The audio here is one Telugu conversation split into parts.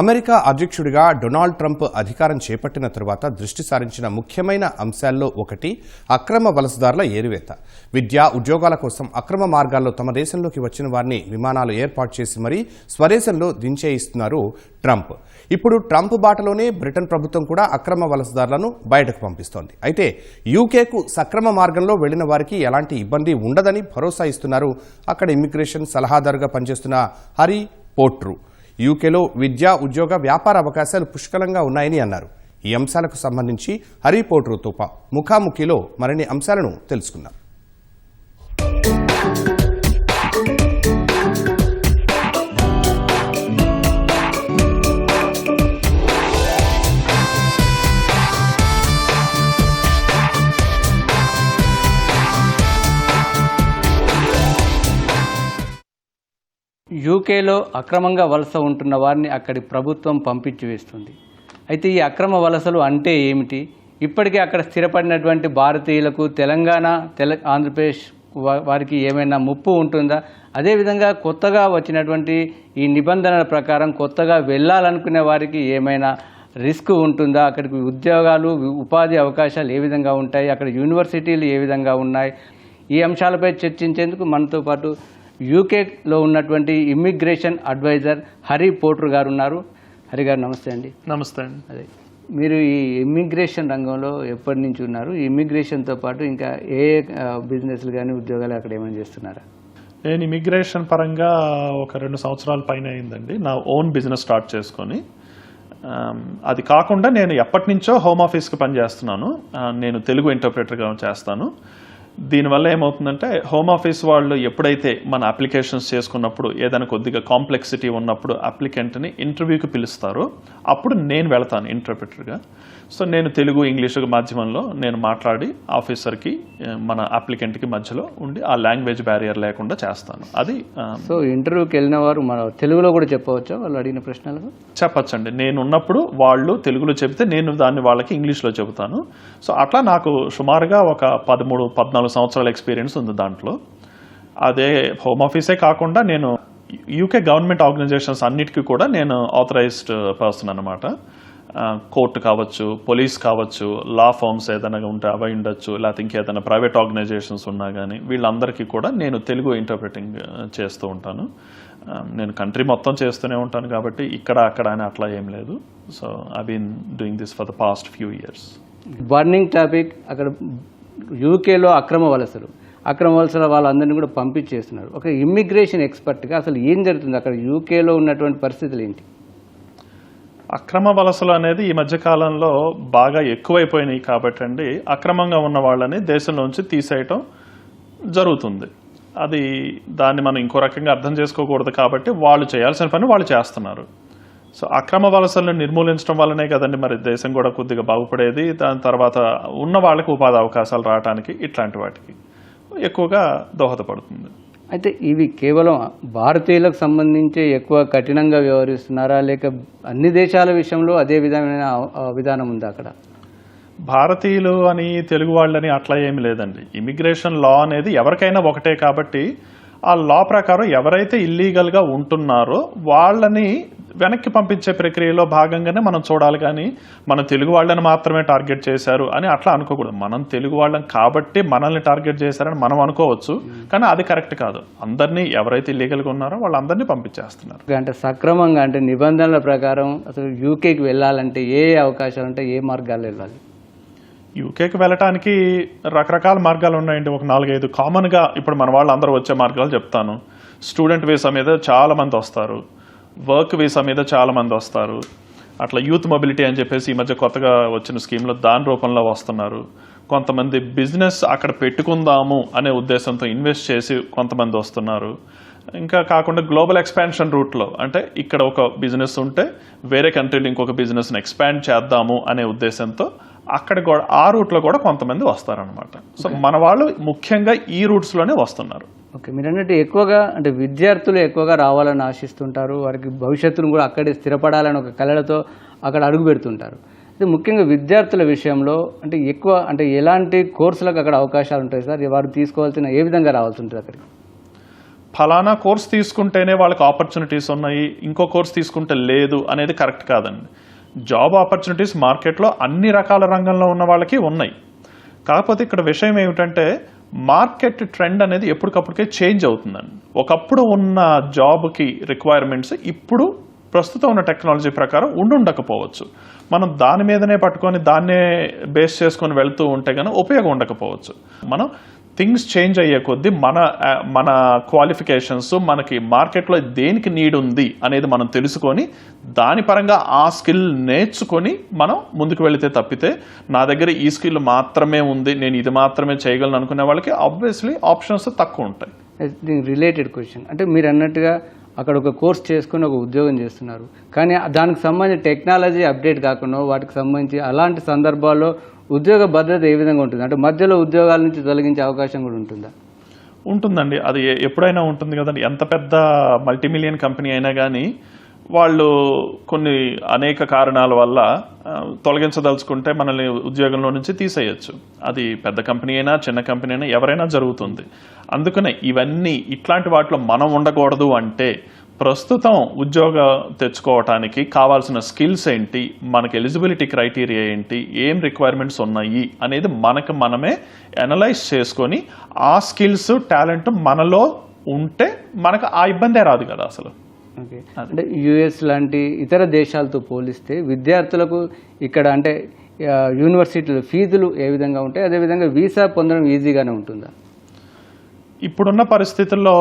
అమెరికా అధ్యక్షుడిగా డొనాల్డ్ ట్రంప్ అధికారం చేపట్టిన తరువాత దృష్టి సారించిన ముఖ్యమైన అంశాల్లో ఒకటి అక్రమ వలసదారుల ఏరివేత. విద్య ఉద్యోగాల కోసం అక్రమ మార్గాల్లో తమ దేశంలోకి వచ్చిన వారిని విమానాలు ఏర్పాటు చేసి మరీ స్వదేశంలో దించేయిస్తున్నారు ట్రంప్. ఇప్పుడు ట్రంప్ బాటలోనే బ్రిటన్ ప్రభుత్వం కూడా అక్రమ వలసదారులను బయటకు పంపిస్తోంది. అయితే యూకేకు సక్రమ మార్గంలో వెళ్ళిన వారికి ఎలాంటి ఇబ్బంది ఉండదని భరోసా ఇస్తున్నారు అక్కడ ఇమ్మిగ్రేషన్ సలహాదారుగా పనిచేస్తున్న హరి పోట్రు. యూకేలో విద్యా ఉద్యోగ వ్యాపార అవకాశాలు పుష్కలంగా ఉన్నాయని అన్నారు. ఈ అంశాలకు సంబంధించి హరిపోట్రు తుపా ముఖాముఖిలో మరిన్ని అంశాలను తెలుసుకుందాం. యూకేలో అక్రమంగా వలస ఉంటున్న వారిని అక్కడి ప్రభుత్వం పంపించి వేస్తుంది. అయితే ఈ అక్రమ వలసలు అంటే ఏమిటి? ఇప్పటికే అక్కడ స్థిరపడినటువంటి భారతీయులకు తెలంగాణ తెల ఆంధ్రప్రదేశ్ వారికి ఏమైనా ముప్పు ఉంటుందా? అదేవిధంగా కొత్తగా వచ్చినటువంటి ఈ నిబంధనల ప్రకారం కొత్తగా వెళ్ళాలనుకునే వారికి ఏమైనా రిస్క్ ఉంటుందా? అక్కడికి ఉద్యోగాలు ఉపాధి అవకాశాలు ఏ విధంగా ఉంటాయి? అక్కడ యూనివర్సిటీలు ఏ విధంగా ఉన్నాయి? ఈ అంశాలపై చర్చించేందుకు మనతో పాటు యూకేలో ఉన్నటువంటి ఇమ్మిగ్రేషన్ అడ్వైజర్ హరి పోట్రు గారు ఉన్నారు హరి గారు నమస్తే అండి. నమస్తే అండి. అదే మీరు ఈ ఇమ్మిగ్రేషన్ రంగంలో ఎప్పటి నుంచి ఉన్నారు? ఈ ఇమ్మిగ్రేషన్తో పాటు ఇంకా ఏ బిజినెస్లు కానీ ఉద్యోగాలు అక్కడ ఏమైనా చేస్తున్నారా? నేను ఇమిగ్రేషన్ పరంగా ఒక రెండు సంవత్సరాల పైన అయిందండి. నా ఓన్ బిజినెస్ స్టార్ట్ చేసుకొని అది కాకుండా నేను ఎప్పటి నుంచో హోమ్ ఆఫీస్కి పనిచేస్తున్నాను. నేను తెలుగు ఇంటర్ప్రిటర్గా చేస్తాను. దీనివల్ల ఏమవుతుందంటే హోమ్ ఆఫీస్ వాళ్ళు ఎప్పుడైతే మన అప్లికేషన్స్ చేసుకున్నప్పుడు ఏదైనా కొద్దిగా కాంప్లెక్సిటీ ఉన్నప్పుడు అప్లికెంట్ని ఇంటర్వ్యూకి పిలుస్తారో అప్పుడు నేను వెళ్తాను ఇంటర్ప్రిటర్గా సో నేను తెలుగు ఇంగ్లీష్ మాధ్యమంలో నేను మాట్లాడి ఆఫీసర్కి మన అప్లికెంట్కి మధ్యలో ఉండి ఆ లాంగ్వేజ్ బ్యారియర్ లేకుండా చేస్తాను. అది సో ఇంటర్వ్యూకి వెళ్ళిన వారు మన తెలుగులో కూడా చెప్పవచ్చా? వాళ్ళు అడిగిన ప్రశ్నలకు? చెప్పచ్చండి. నేను ఉన్నప్పుడు వాళ్ళు తెలుగులో చెబితే నేను దాన్ని వాళ్ళకి ఇంగ్లీష్లో చెబుతాను. సో అట్లా నాకు సుమారుగా ఒక పదమూడు పద్నాలుగు సంవత్సరాల ఎక్స్పీరియన్స్ ఉంది దాంట్లో. అదే హోమ్ ఆఫీసే కాకుండా నేను యూకే గవర్నమెంట్ ఆర్గనైజేషన్స్ అన్నిటికీ కూడా నేను ఆథరైజ్డ్ పర్సన్ అనమాట కోర్టు కావచ్చు పోలీస్ కావచ్చు లా ఫార్మ్స్ ఏదైనా ఉంటే అవి ఉండొచ్చు లేకపోతే ఇంకేదైనా ప్రైవేట్ ఆర్గనైజేషన్స్ ఉన్నా కానీ వీళ్ళందరికీ కూడా నేను తెలుగు ఇంటర్ప్రిటింగ్ చేస్తూ ఉంటాను. నేను కంట్రీ మొత్తం చేస్తూనే ఉంటాను కాబట్టి ఇక్కడ అక్కడ అని అట్లా ఏం లేదు. So I been doing this for the past few years burning topic అక్కడ యూకేలో అక్రమ వలసలు. అక్రమ వలసల వాళ్ళందరినీ కూడా పంపించేస్తున్నారు. ఒక ఇమ్మిగ్రేషన్ ఎక్స్పర్ట్గా అసలు ఏం జరుగుతుంది? అక్కడ యూకేలో ఉన్నటువంటి పరిస్థితులు ఏంటి? అక్రమ వలసలు అనేది ఈ మధ్య కాలంలో బాగా ఎక్కువైపోయినాయి కాబట్టి అండి. అక్రమంగా ఉన్న వాళ్ళని దేశంలోంచి తీసేయటం జరుగుతుంది. అది దాన్ని మనం ఇంకో రకంగా అర్థం చేసుకోకూడదు కాబట్టి వాళ్ళు చేయాల్సిన పని వాళ్ళు చేస్తున్నారు. సో అక్రమ వలసలను నిర్మూలించడం వల్లనే కదండి మరి దేశం కూడా కొద్దిగా బాగుపడేది. దాని తర్వాత ఉన్న వాళ్ళకి ఉపాధి అవకాశాలు రావడానికి ఇట్లాంటి వాటికి ఎక్కువగా దోహదపడుతుంది. అయితే ఇవి కేవలం భారతీయులకు సంబంధించి ఎక్కువ కఠినంగా వ్యవహరిస్తున్నారా? లేక అన్ని దేశాల విషయంలో అదే విధమైన విధానం ఉందా అక్కడ? భారతీయులు అని తెలుగు వాళ్ళని అట్లా ఏమి లేదండి. ఇమిగ్రేషన్ లా అనేది ఎవరికైనా ఒకటే కాబట్టి ఆ లా ప్రకారం ఎవరైతే ఇల్లీగల్గా ఉంటున్నారో వాళ్ళని వెనక్కి పంపించే ప్రక్రియలో భాగంగానే మనం చూడాలి కానీ మన తెలుగు వాళ్ళని మాత్రమే టార్గెట్ చేశారు అని అట్లా అనుకోకూడదు. మనం తెలుగు వాళ్ళం కాబట్టి మనల్ని టార్గెట్ చేశారని మనం అనుకోవచ్చు. కానీ అది కరెక్ట్ కాదు. అందరినీ ఎవరైతే ఇల్లీగల్గా ఉన్నారో వాళ్ళందరినీ పంపించేస్తున్నారు. అంటే సక్రమంగా అంటే నిబంధనల ప్రకారం అసలు యూకేకి వెళ్ళాలంటే ఏ అవకాశాలు ఉంటాయి ఏ మార్గాలు వెళ్ళాలి? యూకేకి వెళ్ళటానికి రకరకాల మార్గాలు ఉన్నాయండి. ఒక నాలుగైదు కామన్గా ఇప్పుడు మన వాళ్ళు అందరూ వచ్చే మార్గాలు చెప్తాను. స్టూడెంట్ వీసా మీద చాలా మంది వస్తారు. వర్క్ వీసా మీద చాలా మంది వస్తారు. అట్లా యూత్ మొబిలిటీ అని చెప్పేసి ఈ మధ్య కొత్తగా వచ్చిన స్కీమ్లో దాని రూపంలో వస్తున్నారు. కొంతమంది బిజినెస్ అక్కడ పెట్టుకుందాము అనే ఉద్దేశంతో ఇన్వెస్ట్ చేసి కొంతమంది వస్తున్నారు. ఇంకా కాకుండా గ్లోబల్ ఎక్స్పాన్షన్ రూట్లో అంటే ఇక్కడ ఒక బిజినెస్ ఉంటే వేరే కంట్రీలో ఇంకొక బిజినెస్ని ఎక్స్పాండ్ చేద్దాము అనే ఉద్దేశంతో అక్కడ కూడా ఆ రూట్లో కూడా కొంతమంది వస్తారనమాట సో మన వాళ్ళు ముఖ్యంగా ఈ రూట్స్లోనే వస్తున్నారు. ఓకే మీరు అన్నట్టు ఎక్కువగా అంటే విద్యార్థులు ఎక్కువగా రావాలని ఆశిస్తుంటారు వారికి భవిష్యత్తును కూడా అక్కడే స్థిరపడాలని ఒక కళలతో అక్కడ అడుగు పెడుతుంటారు. అయితే ముఖ్యంగా విద్యార్థుల విషయంలో అంటే ఎక్కువ అంటే ఎలాంటి కోర్సులకు అక్కడ అవకాశాలు ఉంటాయి సార్? వారు తీసుకోవాల్సిన ఏ విధంగా రావాల్సి ఉంటుంది అక్కడికి? ఫలానా కోర్స్ తీసుకుంటేనే వాళ్ళకి ఆపర్చునిటీస్ ఉన్నాయి ఇంకో కోర్స్ తీసుకుంటే లేదు అనేది కరెక్ట్ కాదండి. జాబ్ ఆపర్చునిటీస్ మార్కెట్లో అన్ని రకాల రంగంలో ఉన్న వాళ్ళకి ఉన్నాయి. కాకపోతే ఇక్కడ విషయం ఏమిటంటే మార్కెట్ ట్రెండ్ అనేది ఎప్పటికప్పటికే చేంజ్ అవుతుందండి. ఒకప్పుడు ఉన్న జాబ్కి రిక్వైర్మెంట్స్ ఇప్పుడు ప్రస్తుతం ఉన్న టెక్నాలజీ ప్రకారం ఉండుండకపోవచ్చు. మనం దాని మీదనే పట్టుకొని దాన్నే బేస్ చేసుకొని వెళ్తూ ఉంటే కానీ ఉపయోగం ఉండకపోవచ్చు. మనం థింగ్స్ చేంజ్ అయ్యే కొద్దీ మన మన క్వాలిఫికేషన్స్ మనకి మార్కెట్లో దేనికి నీడ్ ఉంది అనేది మనం తెలుసుకొని దాని పరంగా ఆ స్కిల్ నేర్చుకొని మనం ముందుకు వెళితే తప్పితే నా దగ్గర ఈ స్కిల్ మాత్రమే ఉంది నేను ఇది మాత్రమే చేయగలను అనుకునే వాళ్ళకి ఆబ్వియస్లీ ఆప్షన్స్ తక్కువ ఉంటాయి. దీనికి రిలేటెడ్ క్వశ్చన్ అంటే మీరు అన్నట్టుగా అక్కడ ఒక కోర్స్ చేసుకుని ఒక ఉద్యోగం చేస్తున్నారు. కానీ దానికి సంబంధించి టెక్నాలజీ అప్డేట్ కాకుండా వాటికి సంబంధించి అలాంటి సందర్భాల్లో ఉద్యోగ భద్రత ఏ విధంగా ఉంటుంది? అంటే మధ్యలో ఉద్యోగాల నుంచి తొలగించే అవకాశం కూడా ఉంటుందా? ఉంటుందండి. అది ఎప్పుడైనా ఉంటుంది కదండి. ఎంత పెద్ద మల్టీమిలియన్ కంపెనీ అయినా కానీ వాళ్ళు కొన్ని అనేక కారణాల వల్ల తొలగించదలుచుకుంటే మనల్ని ఉద్యోగంలో నుంచి తీసేయచ్చు. అది పెద్ద కంపెనీ అయినా చిన్న కంపెనీ అయినా ఎవరైనా జరుగుతుంది. అందుకనే ఇవన్నీ ఇట్లాంటి వాటిలో మనం ఉండకూడదు అంటే ప్రస్తుతం ఉద్యోగం తెచ్చుకోవటానికి కావాల్సిన స్కిల్స్ ఏంటి మనకి ఎలిజిబిలిటీ క్రైటీరియా ఏంటి ఏం రిక్వైర్మెంట్స్ ఉన్నాయి అనేది మనకు మనమే అనలైజ్ చేసుకొని ఆ స్కిల్స్ టాలెంట్ మనలో ఉంటే మనకు ఆ ఇబ్బందే రాదు కదా అసలు. అంటే యుఎస్ లాంటి ఇతర దేశాలతో పోలిస్తే విద్యార్థులకు ఇక్కడ అంటే యూనివర్సిటీల ఫీజులు ఏ విధంగా ఉంటాయి? అదేవిధంగా వీసా పొందడం ఈజీగానే ఉంటుందా? ఇప్పుడున్న పరిస్థితుల్లో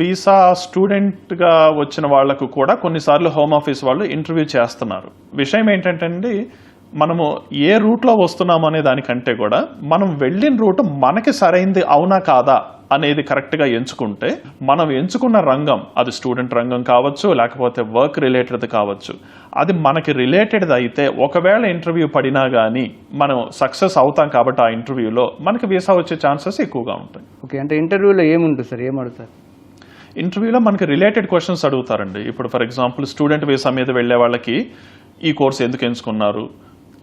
వీసా స్టూడెంట్గా వచ్చిన వాళ్ళకు కూడా కొన్నిసార్లు హోమ్ ఆఫీస్ వాళ్ళు ఇంటర్వ్యూ చేస్తున్నారు. విషయం ఏంటంటే అండి మనము ఏ రూట్లో వస్తున్నాము అనే దానికంటే కూడా మనం వెళ్ళిన రూట్ మనకి సరైంది అవునా కాదా అనేది కరెక్ట్గా ఎంచుకుంటే మనం ఎంచుకున్న రంగం అది స్టూడెంట్ రంగం కావచ్చు లేకపోతే వర్క్ రిలేటెడ్ కావచ్చు అది మనకి రిలేటెడ్ అయితే ఒకవేళ ఇంటర్వ్యూ పడినా కానీ మనం సక్సెస్ అవుతాం కాబట్టి ఆ ఇంటర్వ్యూలో మనకి వీసా వచ్చే ఛాన్సెస్ ఎక్కువగా ఉంటాయి. ఓకే అంటే ఇంటర్వ్యూలో ఏముంటుంది సార్? ఏం అడుగుతారు? ఇంటర్వ్యూలో మనకి రిలేటెడ్ క్వశ్చన్స్ అడుగుతారండి. ఇప్పుడు ఫర్ ఎగ్జాంపుల్ స్టూడెంట్ వీసా మీద వెళ్ళే వాళ్ళకి ఈ కోర్స్ ఎందుకు ఎంచుకున్నారు?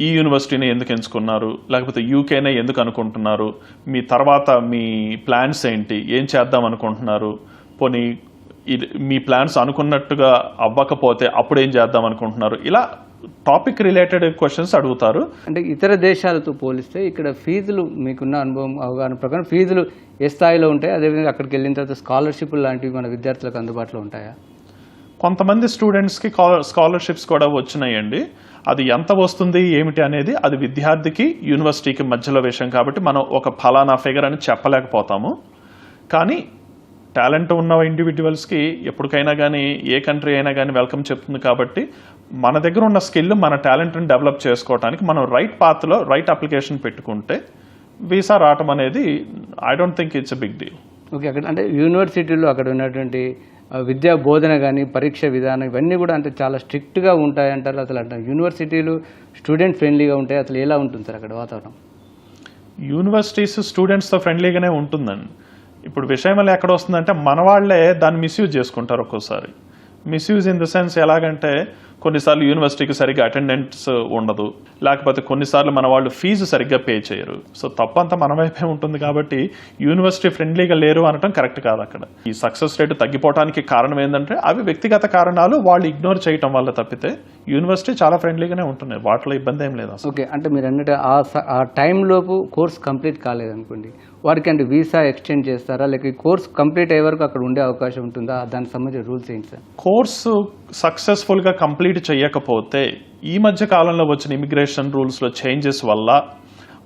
ఈ యూనివర్సిటీని ఎందుకు ఎంచుకున్నారు? లేకపోతే యూకేనే ఎందుకు అనుకుంటున్నారు? మీ తర్వాత మీ ప్లాన్స్ ఏంటి? ఏం చేద్దాం అనుకుంటున్నారు? పోనీ ఇది- మీ ప్లాన్స్ అనుకున్నట్టుగా అవ్వకపోతే అప్పుడు ఏం చేద్దాం అనుకుంటున్నారు? ఇలా టాపిక్ రిలేటెడ్ క్వశ్చన్స్ అడుగుతారు. అంటే ఇతర దేశాలతో పోలిస్తే ఇక్కడ ఫీజులు మీకున్న అనుభవం అవగాహన ప్రకారం ఫీజులు ఏ స్థాయిలో ఉంటాయి? అదేవిధంగా అక్కడికి వెళ్ళిన తర్వాత స్కాలర్షిప్ లాంటివి మన విద్యార్థులకు అందుబాటులో ఉంటాయా? కొంతమంది స్టూడెంట్స్కి స్కాలర్షిప్స్ కూడా వచ్చినాయండి. అది ఎంత వస్తుంది ఏమిటి అనేది అది విద్యార్థికి యూనివర్సిటీకి మధ్యలో విషయం కాబట్టి మనం ఒక ఫలానా ఫిగర్ అని చెప్పలేకపోతాము. కానీ టాలెంట్ ఉన్న ఇండివిజువల్స్కి ఎప్పటికైనా కానీ ఏ కంట్రీ అయినా కానీ వెల్కమ్ చెప్తుంది కాబట్టి మన దగ్గర ఉన్న స్కిల్ మన టాలెంట్ని డెవలప్ చేసుకోవడానికి మనం రైట్ పాత్లో రైట్ అప్లికేషన్ పెట్టుకుంటే వీసా రావటం అనేది I don't think it's a big deal. Okay అక్కడ అంటే యూనివర్సిటీలో అక్కడ ఉన్నటువంటి విద్యా బోధన కానీ పరీక్ష విధానం ఇవన్నీ కూడా అంటే చాలా స్ట్రిక్ట్గా ఉంటాయంటారు. అసలు అంటారు యూనివర్సిటీలు స్టూడెంట్ ఫ్రెండ్లీగా ఉంటాయి. అసలు ఎలా ఉంటుంది సార్ అక్కడ వాతావరణం? యూనివర్సిటీస్ స్టూడెంట్స్తో ఫ్రెండ్లీగానే ఉంటుందండి. ఇప్పుడు విషయం వల్ల ఎక్కడ వస్తుందంటే మన వాళ్ళే దాన్ని మిస్యూజ్ చేసుకుంటారు ఒక్కోసారి. మిస్యూజ్ ఇన్ ద సెన్స్ ఎలాగంటే కొన్నిసార్లు యూనివర్సిటీకి సరిగ్గా అటెండెన్స్ ఉండదు. లేకపోతే కొన్నిసార్లు మన వాళ్ళు ఫీజు సరిగ్గా పే చేయరు. సో తప్పంతా మన వైపే ఉంటుంది కాబట్టి యూనివర్సిటీ ఫ్రెండ్లీగా లేరు అనటం కరెక్ట్ కాదు అక్కడ. ఈ సక్సెస్ రేటు తగ్గిపోవడానికి కారణం ఏంటంటే అవి వ్యక్తిగత కారణాలు వాళ్ళు ఇగ్నోర్ చేయటం వల్ల తప్పితే యూనివర్సిటీ చాలా ఫ్రెండ్లీగానే ఉంటున్నాయి వాటిలో ఇబ్బంది ఏం లేదు అసలు. ఓకే అంటే మీరు అన్నట్టు ఆ ఆ టైంలోపు కోర్స్ కంప్లీట్ కాలేదనుకోండి. వారికి అంటే వీసా ఎక్స్టెండ్ చేస్తారా? లేక ఈ కోర్స్ కంప్లీట్ అయ్యే వరకు అక్కడ ఉండే అవకాశం ఉంటుందా? దానికి సంబంధించిన రూల్స్ ఏంటి సార్? కోర్సు సక్సెస్ఫుల్గా కంప్లీట్ చేయకపోతే ఈ మధ్య కాలంలో వచ్చిన ఇమిగ్రేషన్ రూల్స్లో చేంజెస్ వల్ల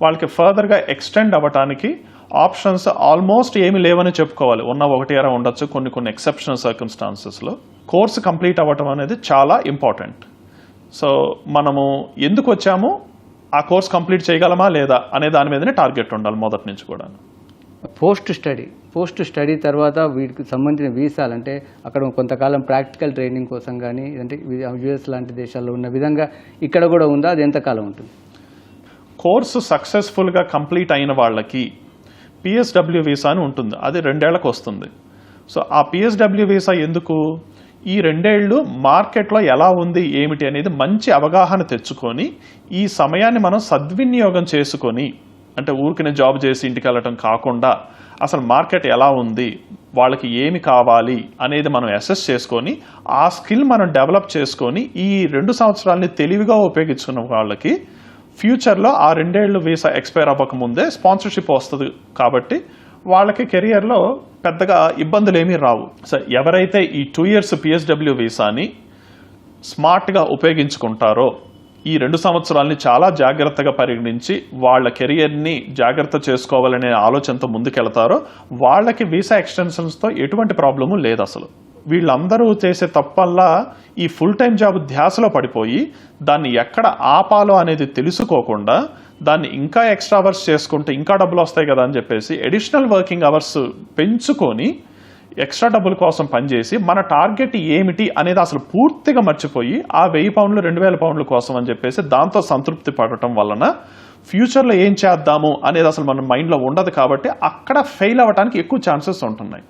వాళ్ళకి ఫర్దర్గా ఎక్స్టెండ్ అవ్వటానికి ఆప్షన్స్ ఆల్మోస్ట్ ఏమి లేవని చెప్పుకోవాలి. ఉన్న ఒకటి అర ఉండొచ్చు కొన్ని కొన్ని ఎక్సెప్షనల్ సర్కమ్స్టాన్సెస్లో. కోర్సు కంప్లీట్ అవ్వటం అనేది చాలా ఇంపార్టెంట్. సో మనము ఎందుకు వచ్చాము? ఆ కోర్స్ కంప్లీట్ చేయగలమా లేదా అనే దాని మీదనే టార్గెట్ ఉండాలి మొదటి నుంచి కూడా పోస్ట్ స్టడీ. పోస్ట్ స్టడీ తర్వాత వీటికి సంబంధించిన వీసాలు అంటే అక్కడ కొంతకాలం ప్రాక్టికల్ ట్రైనింగ్ కోసం కానీ అంటే యుఎస్ లాంటి దేశాల్లో ఉన్న విధంగా ఇక్కడ కూడా ఉందా? అది ఎంతకాలం ఉంటుంది? కోర్సు సక్సెస్ఫుల్గా కంప్లీట్ అయిన వాళ్ళకి పిఎస్డబ్ల్యూ వీసా అని ఉంటుంది. అది రెండేళ్ళకు వస్తుంది. సో ఆ పిఎస్డబ్ల్యూ వీసా ఎందుకు? ఈ రెండేళ్ళు మార్కెట్లో ఎలా ఉంది ఏమిటి అనేది మంచి అవగాహన తెచ్చుకొని ఈ సమయాన్ని మనం సద్వినియోగం చేసుకొని అంటే ఊరికనే జాబ్ చేసి ఇంటికి వెళ్ళటం కాకుండా అసలు మార్కెట్ ఎలా ఉంది వాళ్ళకి ఏమి కావాలి అనేది మనం అసెస్ చేసుకొని ఆ స్కిల్ మనం డెవలప్ చేసుకొని ఈ రెండు సంవత్సరాలని తెలివిగా ఉపయోగించుకున్న వాళ్ళకి ఫ్యూచర్లో ఆ రెండేళ్ళు వీసా ఎక్స్పైర్ అవ్వక ముందే స్పాన్సర్షిప్ వస్తుంది కాబట్టి వాళ్ళకి కెరియర్లో పెద్దగా ఇబ్బందులు ఏమీ రావు. సో ఎవరైతే ఈ టూ ఇయర్స్ పిఎస్డబ్ల్యూ వీసాని స్మార్ట్గా ఉపయోగించుకుంటారో ఈ రెండు సంవత్సరాల్ని చాలా జాగ్రత్తగా పరిగణించి వాళ్ళ కెరియర్ని జాగ్రత్త చేసుకోవాలనే ఆలోచనతో ముందుకెళ్తారో వాళ్ళకి వీసా ఎక్స్టెన్షన్స్తో ఎటువంటి ప్రాబ్లము లేదు అసలు. వీళ్ళందరూ చేసే తప్పల్లా ఈ ఫుల్ టైం జాబ్ ధ్యాసలో పడిపోయి దాన్ని ఎక్కడ ఆపాలో అనేది తెలుసుకోకుండా దాన్ని ఇంకా ఎక్స్ట్రా అవర్స్ చేసుకుంటే ఇంకా డబ్బులు వస్తాయి కదా అని చెప్పేసి అడిషనల్ వర్కింగ్ అవర్స్ పెంచుకొని ఎక్స్ట్రా డబ్బుల కోసం పనిచేసి మన టార్గెట్ ఏమిటి అనేది అసలు పూర్తిగా మర్చిపోయి ఆ వెయ్యి పౌండ్లు రెండు వేల పౌండ్ల కోసం అని చెప్పేసి దాంతో సంతృప్తి పడటం వలన ఫ్యూచర్లో ఏం చేద్దాము అనేది అసలు మన మైండ్లో ఉండదు కాబట్టి అక్కడ ఫెయిల్ అవ్వడానికి ఎక్కువ ఛాన్సెస్ ఉంటున్నాయి.